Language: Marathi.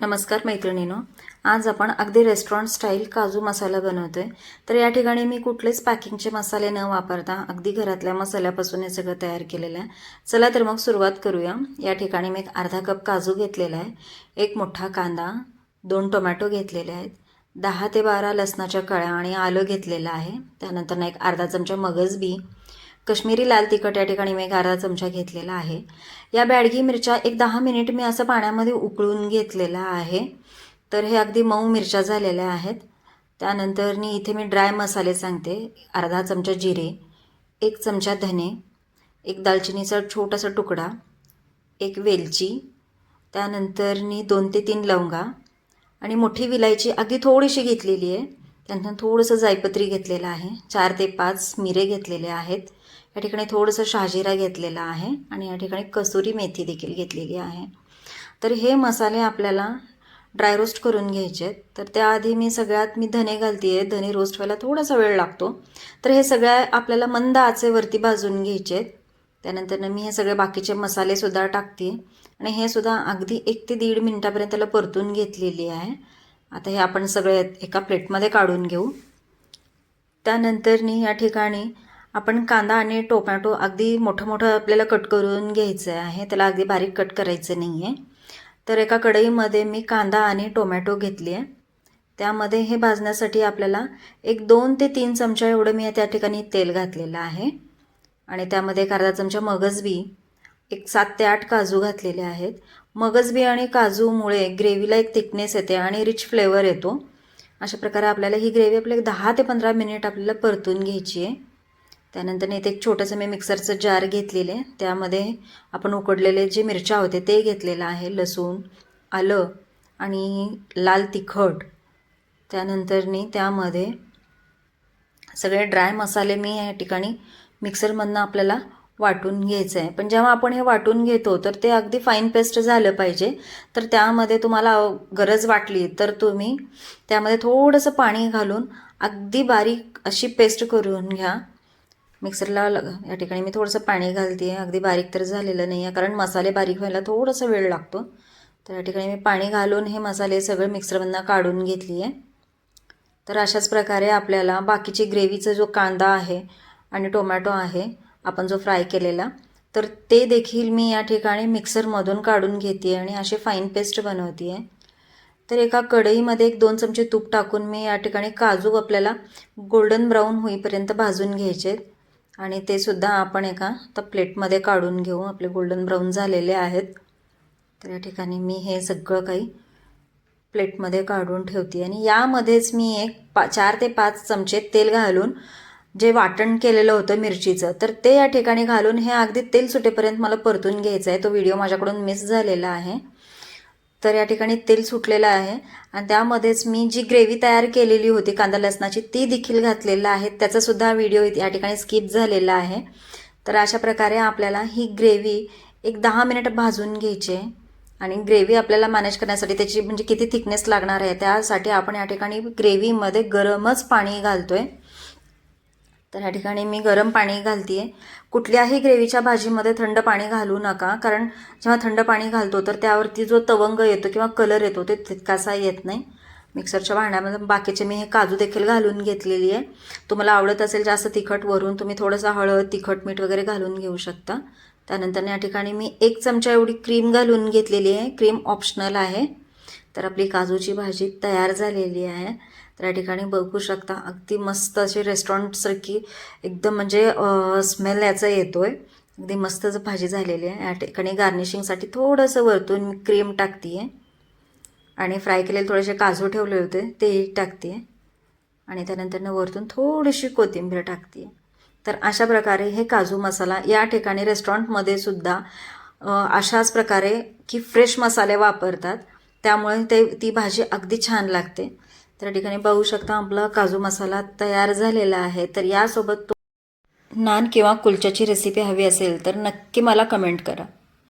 नमस्कार मैत्रिणीनो. आज आपण अगदी रेस्टॉरंट स्टाईल काजू मसाला बनवतोय. तर या ठिकाणी मी कुठलेच पॅकिंगचे मसाले न वापरता अगदी घरातल्या मसाल्यापासून हे सगळं तयार केलेलं आहे. चला तर मग सुरुवात करूया. या ठिकाणी मी एक अर्धा कप काजू घेतलेला आहे. एक मोठा कांदा दोन टोमॅटो घेतलेले आहेत. दहा ते बारा लसणाच्या कळ्या आणि आलं घेतलेलं आहे. त्यानंतर ना एक अर्धा चमचा मगज बी कश्मीरी लाल तिखट या ठिकाणी मी एक अर्धा चमचा घेतलेला आहे. या बॅडगी मिरच्या एक दहा मिनिट मी असं पाण्यामध्ये उकळून घेतलेला आहे. तर हे अगदी मऊ मिरच्या झालेल्या आहेत. त्यानंतर मी इथे मी ड्राय मसाले सांगते. अर्धा चमचा जिरे एक चमचा धने एक दालचिनीचा छोटासा तुकडा एक वेलची त्यानंतर मी दोन ते तीन लवंगा आणि मोठी विलायची अगदी थोडीशी घेतलेली आहे. त्यानंतर थोडंसं जायपत्री घेतलेलं आहे. चार ते पाच मिरे घेतलेले आहेत. या ठिकाणी थोडंसं शहाजिरा घेतलेला आहे आणि या ठिकाणी कसुरी मेथी देखील घेतलेली आहे. तर हे मसाले आपल्याला ड्राय रोस्ट करून घ्यायचे आहेत. तर त्याआधी मी सगळ्यात मी धने घालते आहे धने रोस्ट व्हायला थोडासा वेळ लागतो. तर हे सगळ्या आपल्याला मंद आचेवरती भाजून घ्यायचे आहेत. त्यानंतर मी हे सगळे बाकीचे मसालेसुद्धा टाकते. आणि हे सुद्धा अगदी एक ते दीड मिनटापर्यंत त्याला परतून घेतलेली आहे. आता हे आपण सगळे एका प्लेटमध्ये काढून घेऊ. त्यानंतरनी या ठिकाणी आपण कांदा आणि टोमॅटो अगदी मोठं मोठं आपल्याला कट करून घ्यायचं आहे. त्याला अगदी बारीक कट करायचं नाही आहे तर एका कढईमध्ये मी कांदा आणि टोमॅटो घेतली आहे. त्यामध्ये हे भाजण्यासाठी आपल्याला एक दोन ते तीन चमचा एवढं मी त्या ठिकाणी तेल घातलेलं आहे. आणि त्यामध्ये एक अर्धा चमचा मगजबी एक सात ते आठ काजू घातलेले आहेत. मगजबी आणि काजूमुळे ग्रेव्हीला एक थिकनेस येते आणि रिच फ्लेवर येतो. अशा प्रकारे आपल्याला ही ग्रेव्ही आपल्याला दहा ते पंधरा मिनिट आपल्याला परतून घ्यायची आहे. त्यानंतर इथे एक छोटंसं मी मिक्सरचं जार घेतलेले त्यामध्ये आपण उकडलेले जे मिरच्या होते ते घेतलेलं आहे. लसूण आलं आणि लाल तिखट. त्यानंतरनी त्यामध्ये सगळे ड्राय मसाले मी या ठिकाणी मिक्सरमधनं आपल्याला वाटून घ्यायचं आहे. पण जेव्हा आपण हे वाटून घेतो तर ते अगदी फाईन पेस्ट झालं पाहिजे. तर त्यामध्ये तुम्हाला गरज वाटली तर तुम्ही त्यामध्ये थोडंसं पाणी घालून अगदी बारीक अशी पेस्ट करून घ्या. मिक्सरला या ठिकाणी मी थोडंसं पाणी घालते आहे अगदी बारीक तर झालेलं नाही आहे कारण मसाले बारीक व्हायला थोडंसं वेळ लागतो. तर या ठिकाणी मी पाणी घालून हे मसाले सगळे मिक्सरमधनं काढून घेतली आहे तर अशाच प्रकारे आपल्याला बाकीची ग्रेव्हीचा जो कांदा आहे आणि टोमॅटो आहे आपण जो फ्राय केलेला तर ते देखील मी या ठिकाणी मिक्सरमधून काढून घेते आणि असे फाईन पेस्ट बनवते आहे तर एका कढईमध्ये एक दोन चमचे तूप टाकून मी या ठिकाणी काजू आपल्याला गोल्डन ब्राऊन होईपर्यंत भाजून घ्यायचे आणि ते सुद्धा आपण एका तर प्लेटमध्ये काढून घेऊ. आपले गोल्डन ब्राऊन झालेले आहेत. तर या ठिकाणी मी हे सगळं काही प्लेटमध्ये काढून ठेवते आणि यामध्येच मी एक पा चार ते पाच चमचे तेल घालून जे वाटण केलेलं होतं मिरचीचं तर ते या ठिकाणी घालून हे अगदी तेल सुटेपर्यंत मला परतून घ्यायचं आहे तो व्हिडिओ माझ्याकडून मिस झालेला आहे. तर या ठिकाणी तेल सुटलेलं आहे आणि त्यामध्येच मी जी ग्रेव्ही तयार केलेली होती कांदा लसणाची ती देखील घातलेलं आहे. त्याचासुद्धा व्हिडिओ या ठिकाणी स्किप झालेला आहे. तर अशा प्रकारे आपल्याला ही ग्रेव्ही एक दहा मिनिट भाजून घ्यायची आहे. आणि ग्रेव्ही आपल्याला मॅनेज करण्यासाठी त्याची म्हणजे किती थिकनेस लागणार आहे त्यासाठी आपण या ठिकाणी ग्रेव्हीमध्ये गरमच पाणी घालतो आहे तर ह्या ठिकाणी मी गरम पाणी घालते आहे कुठल्याही ग्रेव्हीच्या भाजीमध्ये थंड पाणी घालू नका कारण जेव्हा थंड पाणी घालतो तर त्यावरती जो तवंग येतो किंवा कलर येतो ते तितकासा येत नाही. मिक्सरच्या भांड्यामध्ये बाकीचे मी हे काजू देखील घालून घेतलेली आहे. तुम्हाला आवडत असेल जास्त तिखट वरून तुम्ही थोडंसं हळद तिखट मीठ वगैरे घालून घेऊ शकता. त्यानंतर या ठिकाणी मी एक चमचा एवढी क्रीम घालून घेतलेली आहे. क्रीम ऑप्शनल आहे. तर आपली काजूची भाजी तयार झालेली आहे. तर या ठिकाणी बघू शकता अगदी मस्त अशी रेस्टॉरंटसारखी एकदम म्हणजे स्मेल याचा येतो आहे अगदी मस्तच भाजी झालेली आहे. या ठिकाणी गार्निशिंगसाठी थोडंसं वरतून मी क्रीम टाकते आहे आणि फ्राय केलेले थोडेसे काजू ठेवले होते तेही टाकते आहे आणि त्यानंतरनं वरतून थोडीशी कोथिंबीर टाकते आहे तर अशा प्रकारे हे काजू मसाला या ठिकाणी रेस्टॉरंटमध्ये सुद्धा अशाच प्रकारे की फ्रेश मसाले वापरतात. त्यामुळे ते ती भाजी अगदी छान लागते. तर ठिकाणी बघू शकता आपला काजू मसाला तयार झालेला आहे. तर यासोबत तो नान किंवा कुलच्याची रेसिपी हवी असेल तर नक्की मला कमेंट करा.